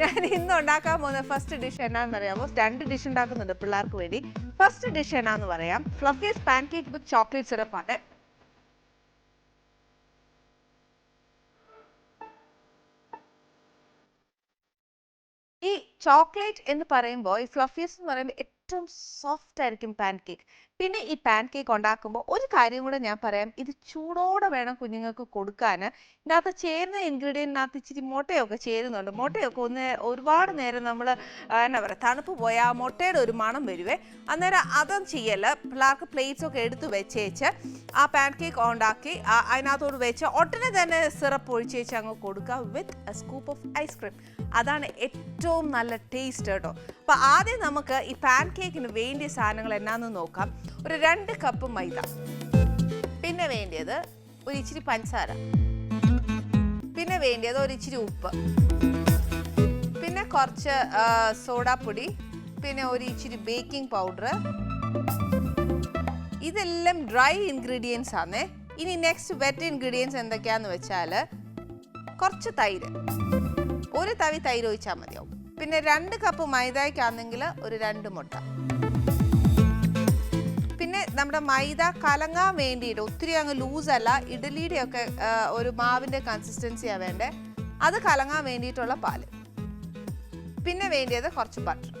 ഞാൻ ഇന്ന് ഉണ്ടാക്കാൻ പോകുന്ന ഫസ്റ്റ് ഡിഷ് എന്നാന്ന് അറിയാമോ രണ്ട് ഡിഷ് ഉണ്ടാക്കുന്നുണ്ട് പിള്ളേർക്ക് വേണ്ടി. ഫസ്റ്റ് ഡിഷ് എന്നാന്ന് പറയാം. Fluffies pancake with chocolate സിറപ്പാണ് ഈ ചോക്ലേറ്റ് എന്ന് പറയുമ്പോൾ ഈ ഫ്ലഫീസ് എന്ന് പറയുമ്പോൾ ഏറ്റവും സോഫ്റ്റ് ആയിരിക്കും പാൻ കേക്ക് പിന്നെ ഈ പാൻ കേക്ക് ഉണ്ടാക്കുമ്പോൾ ഒരു കാര്യം കൂടെ ഞാൻ പറയാം. ഇത് ചൂടോടെ വേണം കുഞ്ഞുങ്ങൾക്ക് കൊടുക്കാൻ. ഇതിനകത്ത് ചേരുന്ന ഇൻഗ്രീഡിയന്റിനകത്ത് ഇച്ചിരി മുട്ടയൊക്കെ ചേരുന്നുണ്ട്. മുട്ടയൊക്കെ ഒന്ന് ഒരുപാട് നേരം നമ്മൾ എന്നാ പറയുക തണുപ്പ് പോയാൽ മുട്ടയുടെ ഒരു മണം വരുവേ. അന്നേരം അതും ചെയ്യല്ല. പിള്ളേർക്ക് പ്ലേറ്റ്സ് ഒക്കെ എടുത്ത് വെച്ചേച്ച് ആ പാൻ കേക്ക് ഉണ്ടാക്കി അതിനകത്തോട് വെച്ച് ഉടനെ തന്നെ സിറപ്പ് ഒഴിച്ചേച്ച് അങ്ങ് കൊടുക്കുക with a scoop of ice cream അതാണ് ഏറ്റവും നല്ല ടേസ്റ്റ് കേട്ടോ. അപ്പം ആദ്യം നമുക്ക് ഈ പാൻ കേക്കിന് വേണ്ടിയ സാധനങ്ങൾ എന്നാന്ന് നോക്കാം. ഒരു രണ്ട് കപ്പ് മൈദ. പിന്നെ വേണ്ടിയത് ഒരു ഇച്ചിരി പഞ്ചസാര. പിന്നെ വേണ്ടിയത് ഒരു ഇച്ചിരി ഉപ്പ്. പിന്നെ കുറച്ച് സോഡാപ്പൊടി. പിന്നെ ഒരു ഇച്ചിരി ബേക്കിംഗ് പൗഡർ ഇതെല്ലാം ഡ്രൈ ഇൻഗ്രീഡിയൻസ് ആണ് ഇനി നെക്സ്റ്റ് വെറ്റ് ഇൻഗ്രീഡിയൻസ് എന്തൊക്കെയാന്ന് വെച്ചാൽ കുറച്ച് തൈര്. ഒരു തവി തൈര് ഒഴിച്ചാൽ മതിയാവും. പിന്നെ രണ്ട് കപ്പ് മൈദയ്ക്കാണെങ്കിൽ ഒരു രണ്ട് മുട്ട. നമ്മുടെ മൈദ കലങ്ങാൻ വേണ്ടിയിട്ട് ഒത്തിരി അങ്ങ് ലൂസല്ല ഇഡലിയുടെ ഒക്കെ ഒരു മാവിന്റെ കൺസിസ്റ്റൻസിയാണ് വേണ്ടേ. അത് കലങ്ങാൻ വേണ്ടിയിട്ടുള്ള പാൽ. പിന്നെ വേണ്ടിയത് കുറച്ച് ബട്ടർ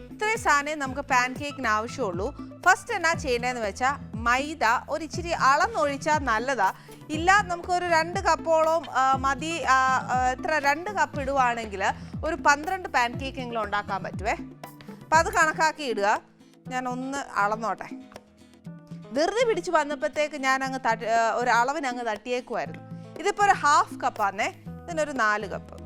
ഇത്രയും സാധനം നമുക്ക് പാൻ കേക്കിന് ആവശ്യമുള്ളൂ. ഫസ്റ്റ് എന്നാ ചെയ്യേണ്ടതെന്ന് വെച്ചാൽ മൈദ ഒരു ഇച്ചിരി അളന്നൊഴിച്ചാൽ നല്ലതാ. ഇല്ല നമുക്കൊരു രണ്ട് കപ്പോളം മതി എത്ര രണ്ട് കപ്പ് ഇടുവാണെങ്കിൽ ഒരു പന്ത്രണ്ട് പാൻ കേക്കെങ്കിലും ഉണ്ടാക്കാൻ പറ്റുവേ. അപ്പം അത് കണക്കാക്കി ഇടുക. ഞാൻ ഒന്ന് അളന്നോട്ടെ. വെറുതെ പിടിച്ച് വന്നപ്പോഴത്തേക്ക് ഞാൻ അങ്ങ് തട്ടി ആ, ഒരു അളവിന് അങ്ങ് തട്ടിയേക്കുമായിരുന്നു ഇതിപ്പോൾ ഒരു ഹാഫ് കപ്പാന്നേ ഇതിനൊരു നാല് കപ്പ്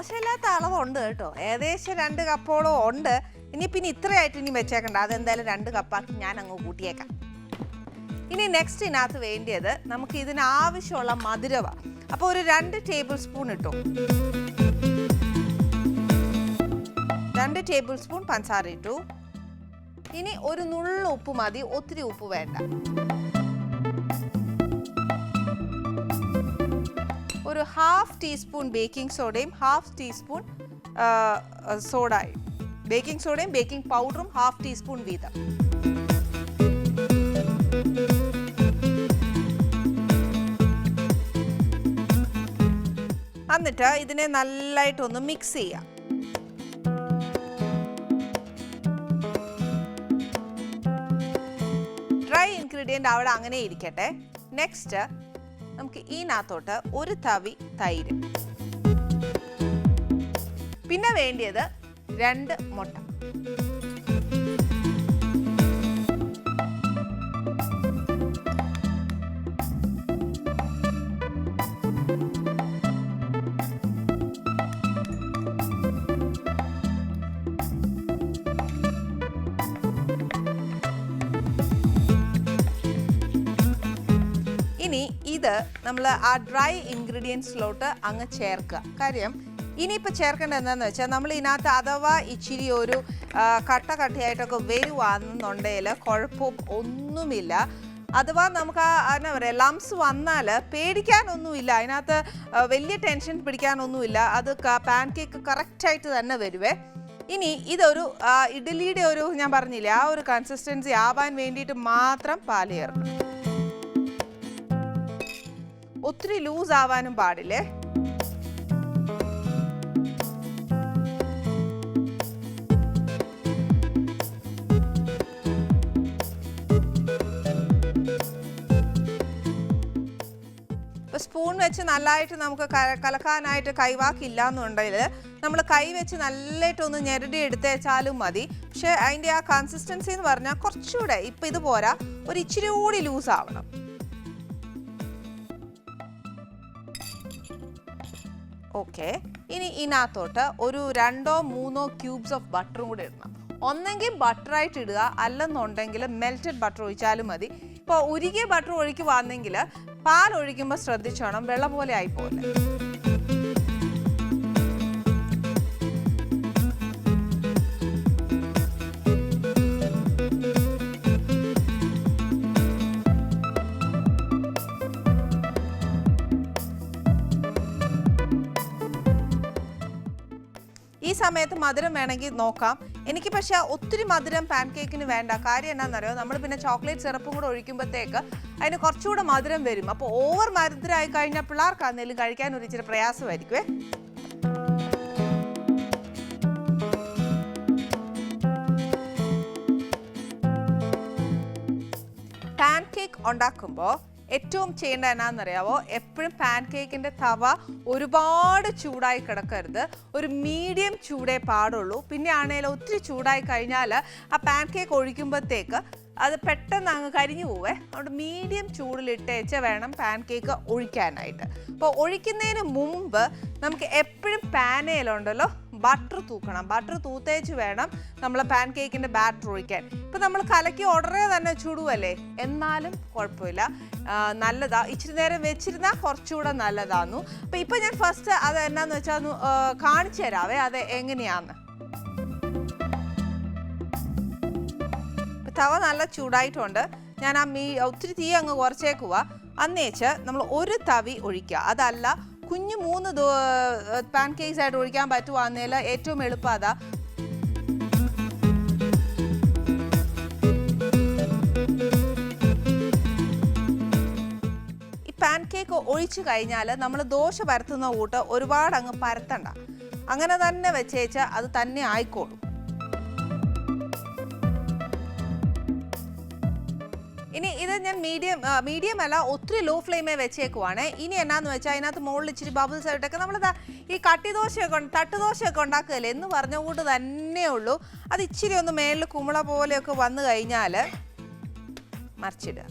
മോശമില്ലാത്ത അളവുണ്ട് കേട്ടോ. ഏകദേശം രണ്ട് കപ്പോളം ഉണ്ട്. ഇനി പിന്നെ ഇത്രയായിട്ട് ഇനി വെച്ചേക്കണ്ട. അതെന്തായാലും രണ്ട് കപ്പാക്കി ഞാൻ അങ്ങ് കൂട്ടിയേക്കാം. ഇനി നെക്സ്റ്റ് ഇതിനകത്ത് വേണ്ടിയത് നമുക്ക് ഇതിന് ആവശ്യമുള്ള മധുരവ. അപ്പോൾ ഒരു രണ്ട് ടേബിൾ സ്പൂൺ ഇട്ടു. രണ്ട് ടേബിൾ സ്പൂൺ പഞ്ചസാര ഇട്ടു. ഇനി ഒരു നുള്ള ഉപ്പ് മതി. ഒത്തിരി ഉപ്പ് വേണ്ട. ഒരു ഹാഫ് ടീസ്പൂൺ ബേക്കിംഗ് സോഡയും ഹാഫ് ടീസ്പൂൺ സോഡായും ബേക്കിംഗ് സോഡയും ബേക്കിംഗ് പൗഡറും ഹാഫ് ടീസ്പൂൺ വീതം. എന്നിട്ട് ഇതിനെ നല്ലതായിട്ടൊന്ന് മിക്സ് ചെയ്യാം. ഡ്രൈ ഇൻഗ്രീഡിയന്റ് അവിടെ അങ്ങനെ ഇരിക്കട്ടെ. നെക്സ്റ്റ് നമുക്ക് ഇതിനകത്തോട്ട് ഒരു തവി തൈര്. പിന്നെ വേണ്ടിയത് രണ്ട് മുട്ട. ഇത് നമ്മൾ ആ ഡ്രൈ ഇൻഗ്രീഡിയൻസിലോട്ട് അങ്ങ് ചേർക്കുക. കാര്യം ഇനിയിപ്പോൾ ചേർക്കേണ്ടത് എന്താണെന്ന് വെച്ചാൽ നമ്മൾ ഇതിനകത്ത് അഥവാ ഇച്ചിരി ഒരു കട്ട കട്ടയായിട്ടൊക്കെ വരുവാണെന്നുണ്ടെങ്കിൽ കുഴപ്പം ഒന്നുമില്ല. അഥവാ നമുക്ക് ആ എന്നാ പറയുക ലംസ് വന്നാൽ പേടിക്കാനൊന്നുമില്ല. അതിനകത്ത് വലിയ ടെൻഷൻ പിടിക്കാനൊന്നുമില്ല. അത് പാൻ കേക്ക് കറക്റ്റായിട്ട് തന്നെ വരുവേ. ഇനി ഇതൊരു ഇഡ്ഡലിയുടെ ഒരു ഞാൻ പറഞ്ഞില്ലേ ആ ഒരു കൺസിസ്റ്റൻസി ആവാൻ വേണ്ടിയിട്ട് മാത്രം പാൽ ചേർക്കണം. ഒത്തിരി ലൂസ് ആവാനും പാടില്ലേ? സ്പൂൺ വെച്ച് നല്ലതായിട്ട് നമുക്ക് കലക്കാനായിട്ട് കൈവാക്കില്ല എന്നുണ്ടെങ്കിൽ നമ്മൾ കൈ വെച്ച് നല്ലതായിട്ടൊന്ന് ഞെരടി എടുത്തേച്ചാലും മതി. പക്ഷേ അതിന്റെ ആ കൺസിസ്റ്റൻസി എന്ന് പറഞ്ഞാൽ കുറച്ചുകൂടെ ഇപ്പം ഇത് പോരാ ഒരു ഇച്ചിരി കൂടി ലൂസ് ആവണം. ഓക്കെ ഇനി ഇതിനകത്തോട്ട് ഒരു രണ്ടോ മൂന്നോ ക്യൂബ്സ് ഓഫ് ബട്ടറും കൂടെ ഇടണം. ഒന്നെങ്കിൽ ബട്ടറായിട്ട് ഇടുക. അല്ലെന്നുണ്ടെങ്കിൽ മെൽറ്റഡ് ബട്ടർ ഒഴിച്ചാലും മതി. ഇപ്പോൾ ഉരുകിയ ബട്ടർ ഒഴിക്കുവാണെങ്കിൽ പാൽ ഒഴിക്കുമ്പോൾ ശ്രദ്ധിച്ചോണം. വെള്ളം പോലെ ഈ സമയത്ത് മധുരം വേണമെങ്കിൽ നോക്കാം. എനിക്ക് പക്ഷെ ഒത്തിരി മധുരം പാൻ കേക്കിന് വേണ്ട. കാര്യം എന്നാണെന്നറിയോ നമ്മൾ പിന്നെ ചോക്ലേറ്റ് സിറപ്പും കൂടെ ഒഴിക്കുമ്പോഴത്തേക്ക് അതിന് കുറച്ചുകൂടെ മധുരം വരും. അപ്പോൾ ഓവർ മധുരമായി കഴിഞ്ഞാൽ പിള്ളേർക്ക് എന്തെങ്കിലും കഴിക്കാൻ ഒരു ഇച്ചിരി പ്രയാസമായിരിക്കുമേ പാൻ കേക്ക് ഉണ്ടാക്കുമ്പോൾ ഏറ്റവും ചെയ്യേണ്ട എന്നാണെന്നറിയാവോ എപ്പോഴും പാൻ കേക്കിന്റെ തവ ഒരുപാട് ചൂടായി കിടക്കരുത്. ഒരു മീഡിയം ചൂടേ പാടുള്ളൂ. പിന്നെ ആണെങ്കിൽ ഒത്തിരി ചൂടായി കഴിഞ്ഞാൽ ആ പാൻ കേക്ക് ഒഴിക്കുമ്പോഴത്തേക്ക് അത് പെട്ടെന്ന് അങ്ങ് കരിഞ്ഞു പോവേ. അതുകൊണ്ട് മീഡിയം ചൂടിലിട്ടേച്ച് വേണം പാൻ കേക്ക് ഒഴിക്കാനായിട്ട്. അപ്പോൾ ഒഴിക്കുന്നതിന് മുമ്പ് നമുക്ക് എപ്പോഴും പാനയിലുണ്ടല്ലോ ബട്ടർ തൂക്കണം. ബട്ടർ തൂത്തേച്ച് വേണം നമ്മൾ പാൻ കേക്കിന്റെ ബാറ്റർ ഒഴിക്കാൻ. ഇപ്പം നമ്മൾ കലക്കി ഉടനെ തന്നെ ചുടുവല്ലേ? എന്നാലും കുഴപ്പമില്ല. നല്ലതാ. ഇച്ചിരി നേരം വെച്ചിരുന്നാൽ കുറച്ചുകൂടെ നല്ലതാന്നു. അപ്പം ഇപ്പം ഞാൻ ഫസ്റ്റ് അത് എന്നാന്ന് വെച്ചാൽ കാണിച്ചു തരാവേ. അത് എങ്ങനെയാന്ന്. തവ നല്ല ചൂടായിട്ടുണ്ട്. ഞാൻ ആ മീ ഒത്തിരി തീ അങ്ങ് കുറച്ചേക്കുക അന്നേച്ച് നമ്മൾ ഒരു തവി ഒഴിക്കുക. അതല്ല കുഞ്ഞു മൂന്ന് പാൻ കേക്ക്സ് ആയിട്ട് ഒഴിക്കാൻ പറ്റുവാന്നേൽ ഏറ്റവും എളുപ്പം അതാ. പാൻ കേക്ക് ഒഴിച്ചു കഴിഞ്ഞാൽ നമ്മൾ ദോശ പരത്തുന്ന കൂട്ട് ഒരുപാട് അങ്ങ് പരത്തണ്ട. അങ്ങനെ തന്നെ വെച്ചേച്ച് അത് തന്നെ ആയിക്കോളും. ഇത് ഞാൻ മീഡിയം മീഡിയം അല്ല ഒത്തിരി ലോ ഫ്ലെയിമേ വെച്ചേക്കുവാണ്. ഇനി എന്നാന്ന് വെച്ചാൽ അതിനകത്ത് മുകളിൽ ഇച്ചിരി ബബിൾസ് ആയിട്ടൊക്കെ നമ്മൾ ഈ കട്ടി ദോശയൊക്കെ ഉണ്ട്- തട്ട് ദോശയൊക്കെ ഉണ്ടാക്കുകയല്ലേ? എന്ന് പറഞ്ഞ കൂട്ട് തന്നെ ഉള്ളൂ. അത് ഇച്ചിരി ഒന്ന് മേളിൽ കുമ്പള പോലെയൊക്കെ വന്നു കഴിഞ്ഞാൽ മറിച്ചിടുക.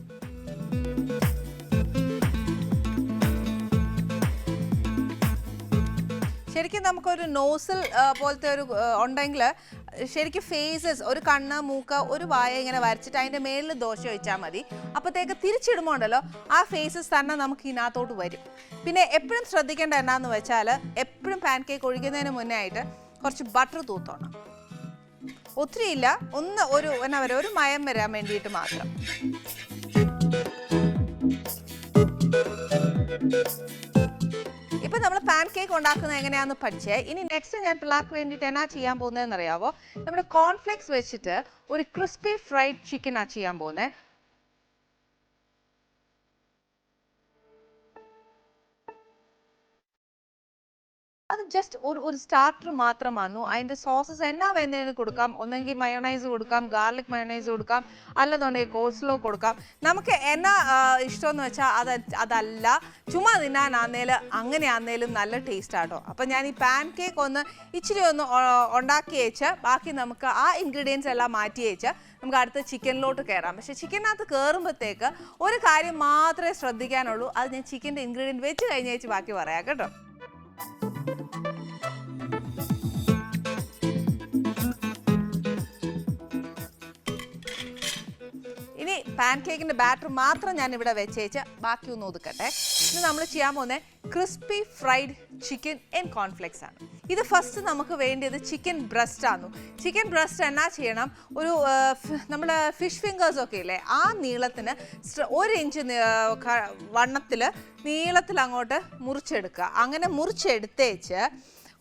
ശരിക്കും നമുക്കൊരു നോസിൽ പോലത്തെ ഒരു ഉണ്ടെങ്കിൽ ശരിക്കും ഫേസസ് ഒരു കണ്ണ് മൂക്ക് ഒരു വായ ഇങ്ങനെ വരച്ചിട്ട് അതിന്റെ മേളിൽ ദോശ വെച്ചാൽ മതി. അപ്പോഴത്തേക്ക് തിരിച്ചിടുമ്പോൾ ഉണ്ടല്ലോ ആ ഫേസസ് തന്നെ നമുക്ക് ഇതിനകത്തോട്ട് വരും. പിന്നെ എപ്പോഴും ശ്രദ്ധിക്കേണ്ട എന്നാന്ന് വെച്ചാൽ എപ്പോഴും പാൻ കേക്ക് ഒഴിക്കുന്നതിന് മുന്നേ ആയിട്ട് കുറച്ച് ബട്ടർ തൂത്തോണം. ഒത്തിരി ഇല്ല ഒന്ന് ഒരു എന്നാ പറയുക ഒരു മയം വരാൻ വേണ്ടിയിട്ട് മാത്രം. ഇപ്പൊ നമ്മൾ പാൻ കേക്ക് ഉണ്ടാക്കുന്നത് എങ്ങനെയാന്ന് പഠിച്ചേ. ഇനി നെക്സ്റ്റ് ഞാൻ പിള്ളേർക്ക് വേണ്ടിയിട്ട് എന്നാ ചെയ്യാൻ പോകുന്നതെന്ന് അറിയാവോ നമ്മുടെ കോൺഫ്ലെക്സ് വെച്ചിട്ട് ഒരു ക്രിസ്പി ഫ്രൈഡ് ചിക്കൻ ആ ചെയ്യാൻ പോകുന്നത് ജസ്റ്റ് ഒരു ഒരു സ്റ്റാർട്ടർ മാത്രമാണ് അതിന്റെ സോസസ് എന്നാ വേണ്ടതിന് കൊടുക്കാം. ഒന്നെങ്കിൽ മയോണൈസ് കൊടുക്കാം ഗാർലിക് മയോണൈസ് കൊടുക്കാം അല്ലെന്നുണ്ടെങ്കിൽ കോസ്ലോ കൊടുക്കാം. നമുക്ക് എന്നാ ഇഷ്ടമെന്ന് വെച്ചാൽ അത് അതല്ല. ചുമ്മാ അങ്ങനെ ആന്നേലും നല്ല ടേസ്റ്റ് ആട്ടോ. അപ്പം ഞാൻ ഈ പാൻ കേക്ക് ഒന്ന് ഇച്ചിരി ഒന്ന് ഉണ്ടാക്കി വെച്ച് ബാക്കി നമുക്ക് ആ ഇൻഗ്രീഡിയൻസ് എല്ലാം മാറ്റി വെച്ച് നമുക്ക് അടുത്ത ചിക്കനിലോട്ട് കയറാം പക്ഷേ ചിക്കനകത്ത് കയറുമ്പോഴത്തേക്ക് ഒരു കാര്യം മാത്രമേ ശ്രദ്ധിക്കാനുള്ളൂ. അത് ഞാൻ ചിക്കന്റെ ഇൻഗ്രീഡിയന്റ് വെച്ച് കഴിഞ്ഞ് ബാക്കി പറയാം കേട്ടോ. പാൻ കേക്കിന്റെ ബാറ്റർ മാത്രം ഞാൻ ഇവിടെ വെച്ചേച്ച് ബാക്കി ഒന്ന് ഒതുക്കട്ടെ. ഇനി നമ്മൾ ചെയ്യാൻ പോകുന്നത് crispy fried chicken in cornflakes ആണ്. ഇത് ഫസ്റ്റ് നമുക്ക് വേണ്ടിയത് ചിക്കൻ ബ്രസ്റ്റ് ആണ് ചിക്കൻ ബ്രസ്റ്റ് എന്നാ ചെയ്യണം? ഒരു നമ്മുടെ ഫിഷ് ഫിംഗേഴ്സ് ഒക്കെ ഇല്ലേ ആ നീളത്തിന് ഒരു ഇഞ്ച് വണ്ണത്തിൽ നീളത്തിൽ അങ്ങോട്ട് മുറിച്ചെടുക്കുക. അങ്ങനെ മുറിച്ചെടുത്തേച്ച്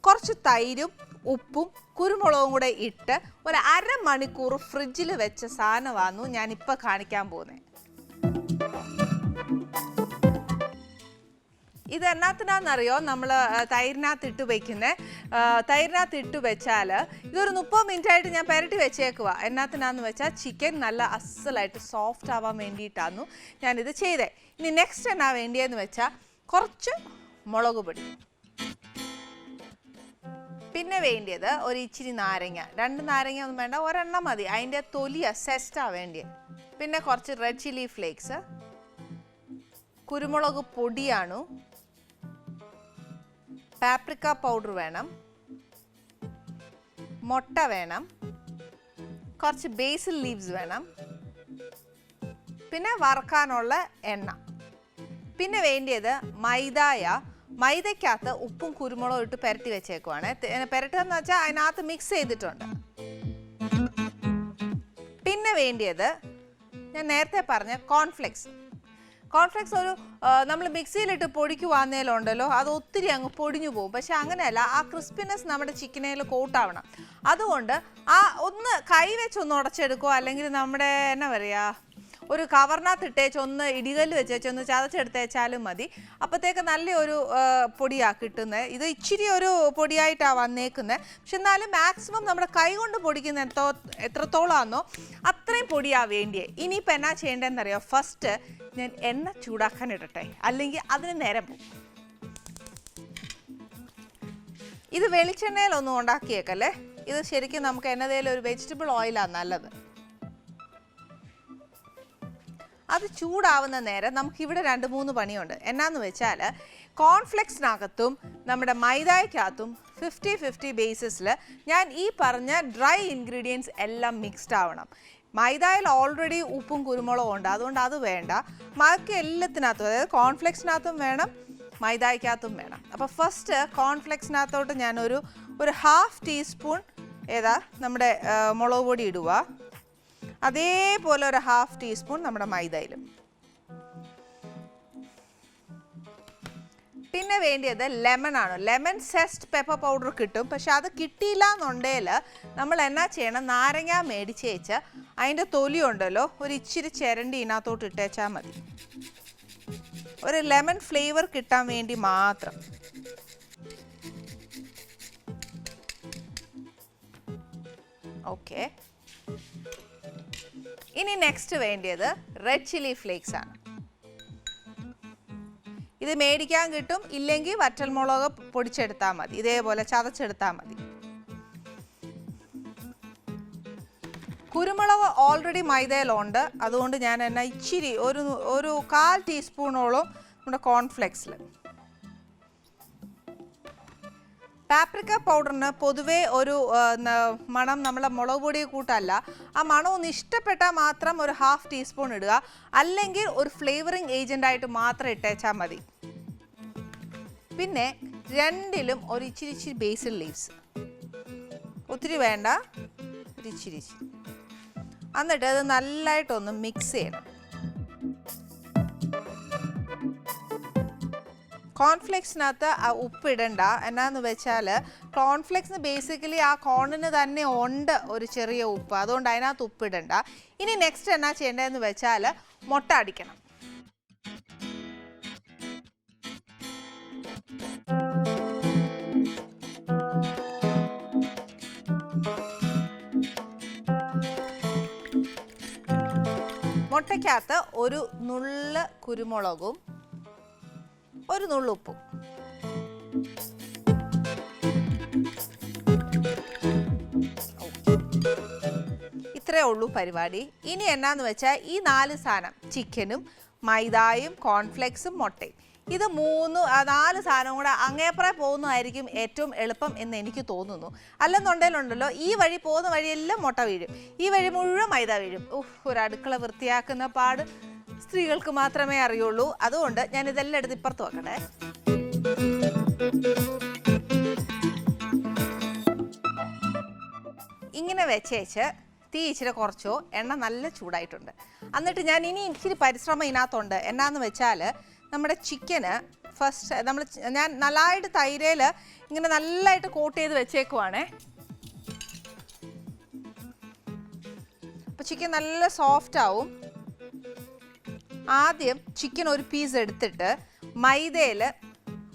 കുറച്ച് തൈരും ഉപ്പും കുരുമുളകും കൂടെ ഇട്ട് ഒരു അരമണിക്കൂർ ഫ്രിഡ്ജിൽ വെച്ച സാധനമായിരുന്നു ഞാൻ ഇപ്പം കാണിക്കാൻ പോകുന്നത് ഇത് എന്നാത്തിനാന്നറിയോ? നമ്മൾ തൈരിനകത്ത് ഇട്ട് വയ്ക്കുന്നത് തൈരിനകത്ത് ഇട്ട് വെച്ചാൽ ഇതൊരു മുപ്പത് മിനിറ്റ് ആയിട്ട് ഞാൻ പുരട്ടി വെച്ചേക്കുക എന്നാത്തിനാന്ന് വെച്ചാൽ ചിക്കൻ നല്ല അസലായിട്ട് സോഫ്റ്റ് ആവാൻ വേണ്ടിയിട്ടാണ് ഞാനിത് ചെയ്തേ. ഇനി നെക്സ്റ്റ് എന്നാ വേണ്ടിയെന്ന് വെച്ചാൽ കുറച്ച് മുളക് പൊടി. പിന്നെ വേണ്ടിയത് ഒരു ഇച്ചിരി നാരങ്ങ. രണ്ട് നാരങ്ങ ഒന്നും വേണ്ട ഒരെണ്ണം മതി. അതിന്റെ തൊലിയ സെസ്റ്റാ വേണ്ടിയത് പിന്നെ കുറച്ച് റെഡ് ചില്ലി ഫ്ലേക്സ് കുരുമുളക് പൊടിയാണ്. പാപ്രിക്ക പൗഡർ വേണം. മുട്ട വേണം. കുറച്ച് ബേസിൽ ലീവ്സ് വേണം. പിന്നെ വറക്കാനുള്ള എണ്ണ. പിന്നെ വേണ്ടിയത് മൈദായ. മൈദയ്ക്കകത്ത് ഉപ്പും കുരുമുളകും ഇട്ട് പെരട്ടി വെച്ചേക്കുവാണ്. പെരട്ടുക എന്ന് വെച്ചാൽ അതിനകത്ത് മിക്സ് ചെയ്തിട്ടുണ്ട്. പിന്നെ വേണ്ടിയത് ഞാൻ നേരത്തെ പറഞ്ഞ കോൺഫ്ലെക്സ് കോൺഫ്ലെക്സ് ഒരു നമ്മൾ മിക്സിയിലിട്ട് പൊടിക്കുവാന്നേലുണ്ടല്ലോ അത് ഒത്തിരി അങ്ങ് പൊടിഞ്ഞു പോകും. പക്ഷെ അങ്ങനെയല്ല ആ ക്രിസ്പിനെസ് നമ്മുടെ ചിക്കനേൽ കോട്ടാവണം. അതുകൊണ്ട് ആ ഒന്ന് കൈ വെച്ച് ഒന്ന് ഉടച്ചെടുക്കുക അല്ലെങ്കിൽ നമ്മുടെ എന്നാ പറയുക ഒരു കവറിനകത്ത് ഇട്ടേച്ച് ഒന്ന് ഇടികല്ല് വെച്ചേച്ച് ഒന്ന് ചതച്ചെടുത്തേച്ചാലും മതി. അപ്പോഴത്തേക്ക് നല്ലൊരു പൊടിയാ കിട്ടുന്നത് ഇത് ഇച്ചിരി ഒരു പൊടിയായിട്ടാണ് വന്നേക്കുന്നത് പക്ഷെ എന്നാലും മാക്സിമം നമ്മുടെ കൈ കൊണ്ട് പൊടിക്കുന്ന എത്തോ എത്രത്തോളാന്നോ അത്രയും പൊടിയാ വേണ്ടിയേ. ഇനിയിപ്പോൾ എന്നാ ചെയ്യേണ്ടതെന്നറിയോ ഫസ്റ്റ് ഞാൻ എണ്ണ ചൂടാക്കാൻ ഇടട്ടെ. അല്ലെങ്കിൽ അതിന് നേരം പോകും. ഇത് വെളിച്ചെണ്ണയിലൊന്നും ഉണ്ടാക്കിയേക്കല്ലേ? ഇത് ശരിക്കും നമുക്ക് എന്നതേലും ഒരു വെജിറ്റബിൾ ഓയിലാണ് നല്ലത്. അത് ചൂടാവുന്ന നേരം നമുക്ക് ഇവിടെ രണ്ട് മൂന്ന് പണിയുണ്ട്. എന്നാന്ന് വെച്ചാൽ കോൺഫ്ലെക്സിനകത്തും നമ്മുടെ മൈദയ്ക്കകത്തും ഫിഫ്റ്റി ഫിഫ്റ്റി ബേസിസിൽ ഞാൻ ഈ പറഞ്ഞ ഡ്രൈ ഇൻഗ്രീഡിയൻസ് എല്ലാം മിക്സ്ഡ് ആവണം. മൈദയിൽ ഓൾറെഡി ഉപ്പും കുരുമുളകും ഉണ്ട്. അതുകൊണ്ട് അത് വേണ്ട. ബാക്കി എല്ലാത്തിനകത്തും അതായത് കോൺഫ്ലെക്സിനകത്തും വേണം മൈദയ്ക്കകത്തും വേണം. അപ്പോൾ ഫസ്റ്റ് കോൺഫ്ലെക്സിനകത്തോട്ട് ഞാനൊരു ഒരു ഹാഫ് ടീസ്പൂൺ ഏതാ നമ്മുടെ മുളക് പൊടി ഇടുക. അതേപോലെ ഒരു ഹാഫ് ടീസ്പൂൺ നമ്മുടെ മൈദയിലും. പിന്നെ വേണ്ടിയത് ലെമൺ ആണ്. ലെമൺ സെസ്റ്റ് പെപ്പർ പൗഡർ കിട്ടും. പക്ഷെ അത് കിട്ടിയില്ല എന്നുണ്ടെങ്കിൽ നമ്മൾ എന്നാ ചെയ്യണം? നാരങ്ങ മേടിച്ച് വെച്ച് അതിന്റെ തൊലി ഉണ്ടല്ലോ ഒരു ഇച്ചിരി ചിരണ്ടി ഇതിനകത്തോട്ട് ഇട്ടേച്ചാൽ മതി. ഒരു ലെമൺ ഫ്ലേവർ കിട്ടാൻ വേണ്ടി മാത്രം. ഓക്കെ ഇനി നെക്സ്റ്റ് വേണ്ടിയത് റെഡ് ചില്ലി ഫ്ലേക്സ് ആണ്. ഇത് മേടിക്കാൻ കിട്ടും ഇല്ലെങ്കിൽ വറ്റൽമുളക് പൊടിച്ചെടുത്താൽ മതി. ഇതേപോലെ ചതച്ചെടുത്താൽ മതി. കുരുമുളക് ഓൾറെഡി മൈദയിലുണ്ട്. അതുകൊണ്ട് ഞാൻ എന്നാ ഇച്ചിരി ഒരു ഒരു കാൽ ടീസ്പൂണോളം നമ്മുടെ കോൺഫ്ലെക്സിൽ പാപ്രിക്ക പൗഡറിന് പൊതുവേ ഒരു മണം നമ്മളെ മുളക് പൊടി കൂട്ടല്ല. ആ മണം ഒന്ന് ഇഷ്ടപ്പെട്ടാൽ മാത്രം ഒരു ഹാഫ് ടീസ്പൂൺ ഇടുക. അല്ലെങ്കിൽ ഒരു ഫ്ലേവറിങ് ഏജന്റ് ആയിട്ട് മാത്രം ഇട്ടേച്ചാൽ മതി. പിന്നെ രണ്ടിലും ഒരു ഇച്ചിരി ഇച്ചിരി ബേസിൽ ലീവ്സ് ഒത്തിരി വേണ്ട. ഒരു ഇച്ചിരി എന്നിട്ട് അത് നല്ലതായിട്ടൊന്ന് മിക്സ് ചെയ്യണം. കോൺഫ്ലെക്സിനകത്ത് ആ ഉപ്പ് ഇടണ്ട എന്നാന്ന് വെച്ചാൽ കോൺഫ്ലെക്സ് ബേസിക്കലി ആ കോണിന് തന്നെ ഉണ്ട് ഒരു ചെറിയ ഉപ്പ്. അതുകൊണ്ട് അതിനകത്ത് ഉപ്പ് ഇടണ്ട ഇനി നെക്സ്റ്റ് എന്നാ ചെയ്യേണ്ടതെന്ന് വെച്ചാൽ മുട്ട അടിക്കണം. മുട്ടയ്ക്കകത്ത് ഒരു നുള്ള് കുരുമുളകും ഒരു നുള്ളുപ്പും ഇത്രേ ഉള്ളൂ പരിപാടി. ഇനി എന്നാന്ന് വെച്ചാൽ ഈ നാല് സാധനം ചിക്കനും മൈദായും കോൺഫ്ലെക്സും മുട്ടയും. ഇത് മൂന്ന് നാല് സാധനവും കൂടെ അങ്ങേപ്പുറം പോകുന്നതായിരിക്കും ഏറ്റവും എളുപ്പം എന്ന് എനിക്ക് തോന്നുന്നു. അല്ലെന്നുണ്ടെങ്കിലുണ്ടല്ലോ ഈ വഴി പോകുന്ന വഴിയെല്ലാം മുട്ട വീഴും. ഈ വഴി മുഴുവൻ മൈദ വീഴും. ഒരു അടുക്കള വൃത്തിയാക്കുന്ന പാട്. സ്ത്രീകൾക്ക് മാത്രമേ അറിയുള്ളൂ. അതുകൊണ്ട് ഞാൻ ഇതെല്ലാം എടുത്ത് ഇപ്പുറത്ത് വെക്കട്ടെ. ഇങ്ങനെ വെച്ചേച്ച് തീ ഇച്ചിരി കുറച്ചോ എണ്ണ നല്ല ചൂടായിട്ടുണ്ട്. എന്നിട്ട് ഞാൻ ഇനി ഇച്ചിരി പരിശ്രമം ഇതിനകത്തുണ്ട്. എന്നാന്ന് വെച്ചാൽ നമ്മുടെ ചിക്കന് ഫസ്റ്റ് നമ്മൾ ഞാൻ നല്ലതായിട്ട് തൈരയിൽ ഇങ്ങനെ നല്ലതായിട്ട് കോട്ട് ചെയ്ത് വെച്ചേക്കുവാണേ. അപ്പോൾ ചിക്കൻ നല്ല സോഫ്റ്റ് ആവും. ആദ്യം ചിക്കൻ ഒരു പീസ് എടുത്തിട്ട് മൈദയിൽ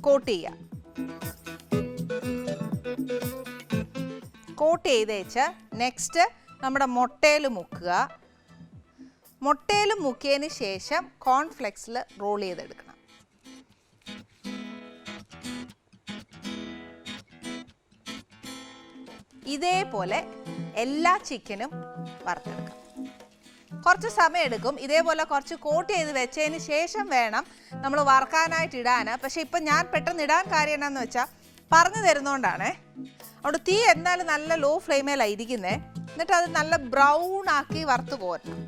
കോട്ട് ചെയ്യുക കോട്ട് ചെയ്ത് വെച്ച് നെക്സ്റ്റ് നമ്മുടെ മുട്ടയിൽ മുക്കുക. മുട്ടയിൽ മുക്കിയതിന് ശേഷം കോൺഫ്ലെക്സിൽ റോൾ ചെയ്തെടുക്കണം. ഇതേപോലെ എല്ലാ ചിക്കനും വറുത്തെടുക്കാം. കുറച്ച് സമയം എടുക്കും ഇതേപോലെ കുറച്ച് കോട്ട് ചെയ്ത് വെച്ചതിന് ശേഷം വേണം നമ്മൾ വറക്കാനായിട്ട് ഇടാൻ. പക്ഷെ ഇപ്പം ഞാൻ പെട്ടെന്ന് ഇടാൻ കാര്യം എന്നാന്ന് വെച്ചാൽ പറഞ്ഞു തരുന്നോണ്ടാണേ. അവിടെ തീ എന്നാലും നല്ല ലോ ഫ്ലെയിമേലാണ് ഇരിക്കുന്നത് എന്നിട്ട് അത് നല്ല ബ്രൗൺ ആക്കി വറുത്ത് കോരണം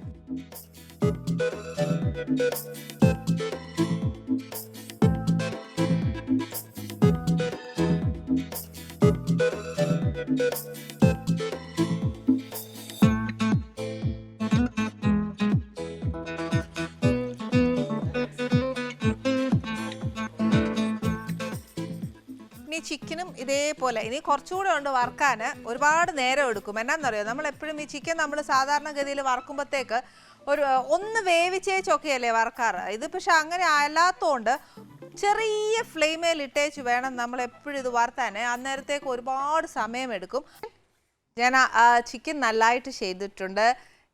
ഇതേപോലെ ഇനി കുറച്ചുകൂടെ ഉണ്ട് വറുക്കാൻ ഒരുപാട് നേരം എടുക്കും. എന്നാന്നറിയോ? നമ്മൾ എപ്പോഴും ഈ ചിക്കൻ നമ്മൾ സാധാരണഗതിയിൽ വറുക്കുമ്പോഴത്തേക്ക് ഒരു ഒന്ന് വേവിച്ചേച്ചൊക്കെയല്ലേ വറക്കാറ്. ഇത് പക്ഷെ അങ്ങനെ അല്ലാത്തതുകൊണ്ട് ചെറിയ ഫ്ലെയിമേൽ ഇട്ടേച്ച് വേണം നമ്മൾ എപ്പോഴും ഇത് വറുത്താൻ അന്നേരത്തേക്ക് ഒരുപാട് സമയമെടുക്കും ഞാൻ ചിക്കൻ നല്ലതായിട്ട് ചെയ്തിട്ടുണ്ട്.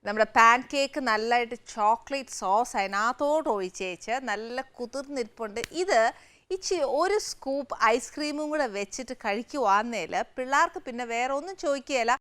നമ്മുടെ പാൻ കേക്ക് നല്ലതായിട്ട് ചോക്ലേറ്റ് സോസ് അതിനകത്തോട്ട് ഒഴിച്ചേച്ച് നല്ല കുതിർന്നിരിപ്പുണ്ട്. ഇത് ഇച്ചി ഒരു സ്കൂപ്പ് ഐസ്ക്രീമും കൂടെ വെച്ചിട്ട് കഴിക്കുവാന്നേൽ പിള്ളേർക്ക് പിന്നെ വേറെ ഒന്നും ചോദിക്കുകയില്ല